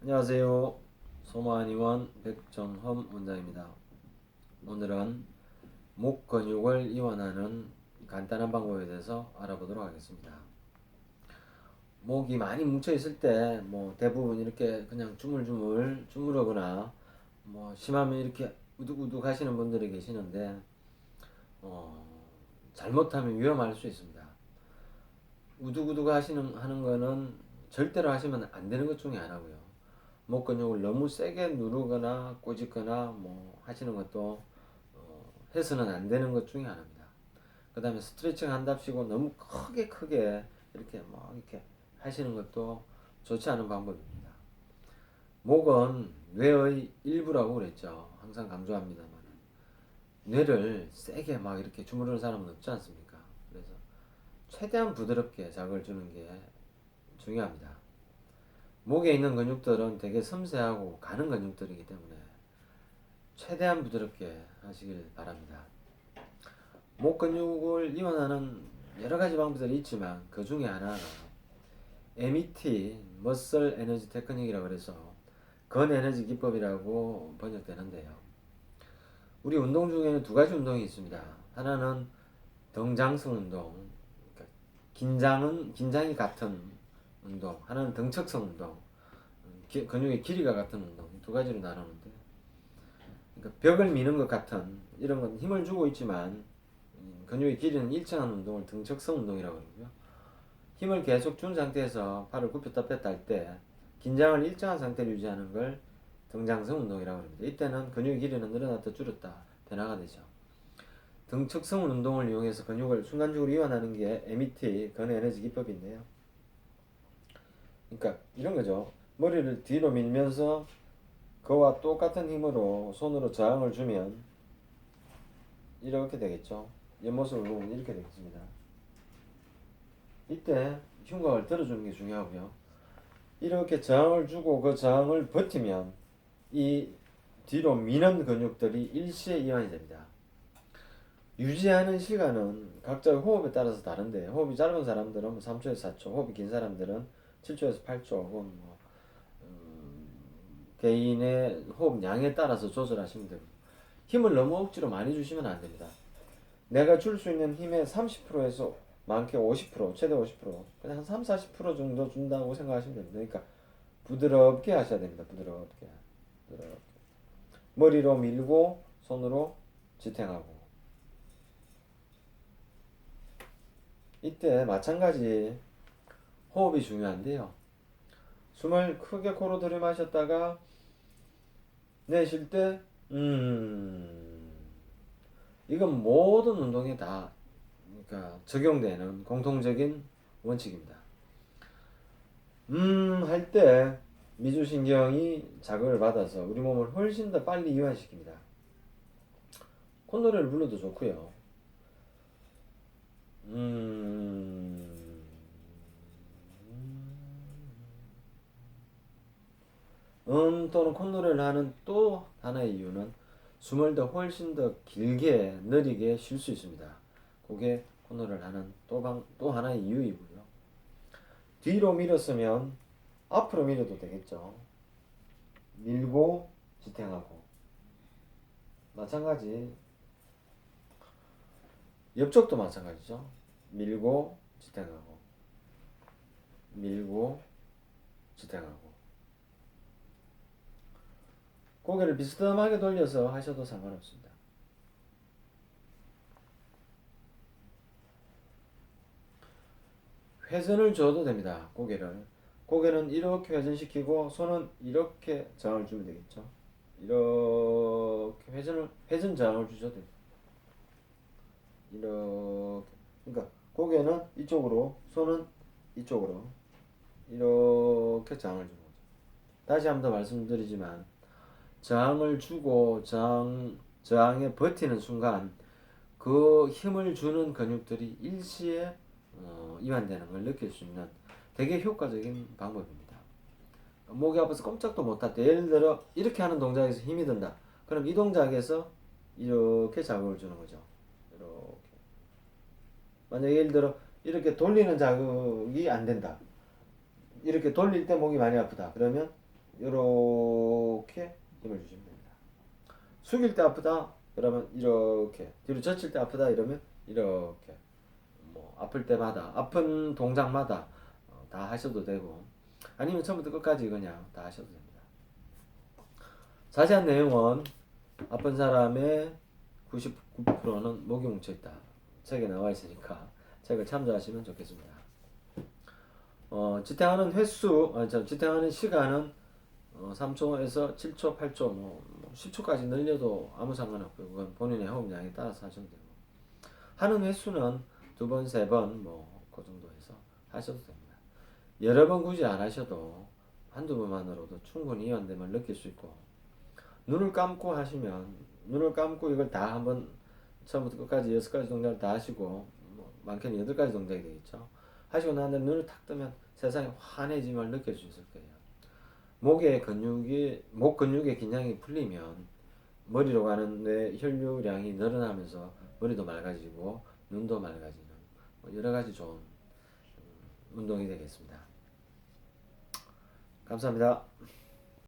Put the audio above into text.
안녕하세요. 소마한의원 백정흠 원장입니다. 오늘은 목 근육을 이완하는 간단한 방법에 대해서 알아보도록 하겠습니다. 목이 많이 뭉쳐 있을 때 뭐 대부분 이렇게 그냥 주물주물 주무르거나 뭐 심하면 이렇게 우둑우둑 하시는 분들이 계시는데 어, 잘못하면 위험할 수 있습니다. 우두구두 하시는 하는 거는 절대로 하시면 안 되는 것 중에 하나고요. 목 근육을 너무 세게 누르거나 꼬집거나 뭐 하시는 것도 어, 해서는 안 되는 것 중에 하나입니다. 그 다음에 스트레칭 한답시고 너무 크게 크게 이렇게 뭐 이렇게 하시는 것도 좋지 않은 방법입니다. 목은 뇌의 일부라고 그랬죠. 항상 강조합니다만 뇌를 세게 막 이렇게 주무르는 사람은 없지 않습니까? 그래서 최대한 부드럽게 자극을 주는 게 중요합니다. 목에 있는 근육들은 되게 섬세하고 가는 근육들이기 때문에 최대한 부드럽게 하시길 바랍니다. 목 근육을 이완하는 여러 가지 방법들이 있지만 그 중에 하나가 MET, 머슬 에너지 테크닉이라고 그래서 건 에너지 기법이라고 번역되는데요. 우리 운동 중에는 두 가지 운동이 있습니다. 하나는 등장성 운동, 그러니까 긴장은 긴장이 같은 운동, 하나는 등척성 운동, 기- 근육의 길이가 같은 운동 두 가지로 나누는데, 그러니까 벽을 미는 것 같은 이런 건 힘을 주고 있지만 음, 근육의 길이는 일정한 운동을 등척성 운동이라고 그러고요. 힘을 계속 준 상태에서 팔을 굽혔다 뺐다 할 때 긴장을 일정한 상태로 유지하는 걸 등장성 운동이라고 합니다. 이때는 근육의 길이는 늘어났다 줄었다 변화가 되죠. 등척성 운동을 이용해서 근육을 순간적으로 이완하는 게 MET 건 에너지 기법인데요. 그러니까 이런 거죠. 머리를 뒤로 밀면서 그와 똑같은 힘으로 손으로 저항을 주면 이렇게 되겠죠. 옆모습을 보면 이렇게 되겠습니다. 이때 흉곽을 들어주는 게 중요하고요. 이렇게 저항을 주고 그 저항을 버티면 이 뒤로 미는 근육들이 일시에 이완이 됩니다. 유지하는 시간은 각자의 호흡에 따라서 다른데 호흡이 짧은 사람들은 뭐 3초에서 4초, 호흡이 긴 사람들은 7초에서 8초 혹은 뭐 음, 개인의 호흡 양에 따라서 조절하시면 되고 힘을 너무 억지로 많이 주시면 안 됩니다. 내가 줄 수 있는 힘의 30%에서 많게 50% 최대 50% 그냥 한 3, 40% 정도 준다고 생각하시면 됩니다. 그러니까 부드럽게 하셔야 됩니다. 부드럽게 부드럽게 머리로 밀고 손으로 지탱하고 이때 마찬가지 호흡이 중요한데요. 숨을 크게 코로 들이마셨다가 내쉴 때, 음, 이건 모든 운동에 다 그러니까 적용되는 공통적인 원칙입니다. 음, 할 때 미주신경이 자극을 받아서 우리 몸을 훨씬 더 빨리 이완시킵니다. 콧노래를 불러도 좋고요. 음, 음 또는 콧노래를 하는 또 하나의 이유는 숨을 더 훨씬 더 길게 느리게 쉴 수 있습니다. 그게 콧노래를 하는 또, 방, 또 하나의 이유이고요. 뒤로 밀었으면 앞으로 밀어도 되겠죠. 밀고 지탱하고 마찬가지 옆쪽도 마찬가지죠. 밀고 지탱하고 밀고 지탱하고 고개를 비스듬하게 돌려서 하셔도 상관없습니다. 회전을 줘도 됩니다. 고개를 고개는 이렇게 회전시키고 손은 이렇게 저항을 주면 되겠죠. 이렇게 회전을 회전 저항을 주셔도 돼요. 이렇게 그러니까 고개는 이쪽으로 손은 이쪽으로 이렇게 저항을 주는 거죠. 다시 한 번 더 말씀드리지만 저항을 주고 저항 저항에 버티는 순간 그 힘을 주는 근육들이 일시에 어, 이완되는 걸 느낄 수 있는 되게 효과적인 방법입니다. 목이 아파서 꼼짝도 못할 때 예를 들어 이렇게 하는 동작에서 힘이 든다. 그럼 이 동작에서 이렇게 자극을 주는 거죠. 이렇게. 만약 예를 들어 이렇게 돌리는 자극이 안 된다. 이렇게 돌릴 때 목이 많이 아프다. 그러면 이렇게 힘을 주시면 됩니다. 숙일 때 아프다 그러면 이렇게 뒤로 젖힐 때 아프다 이러면 이렇게 뭐 아플 때마다 아픈 동작마다 어, 다 하셔도 되고 아니면 처음부터 끝까지 그냥 다 하셔도 됩니다. 자세한 내용은 아픈 사람의 99%는 목이 뭉쳐 있다. 책에 나와 있으니까 책을 참조하시면 좋겠습니다. 어, 지탱하는 횟수, 아, 저 지탱하는 시간은 어, 3초에서 7초, 8초, 뭐, 뭐 10초까지 늘려도 아무 상관없고요. 그건 본인의 호흡량에 따라서 하셔도 되고. 하는 횟수는 두 번, 세 번, 뭐, 그 정도 해서 하셔도 됩니다. 여러 번 굳이 안 하셔도 한두 번만으로도 충분히 이완됨을 느낄 수 있고, 눈을 감고 하시면, 눈을 감고 이걸 다 한번 처음부터 끝까지 여섯 가지 동작을 다 하시고, 뭐, 많게는 여덟 가지 동작이 되겠죠. 하시고 난 다음에 눈을 탁 뜨면 세상에 환해짐을 느낄 수 있을 거예요. 목의 근육이 목 근육의 긴장이 풀리면 머리로 가는 뇌 혈류량이 늘어나면서 머리도 맑아지고 눈도 맑아지는 뭐 여러 가지 좋은 음, 운동이 되겠습니다. 감사합니다.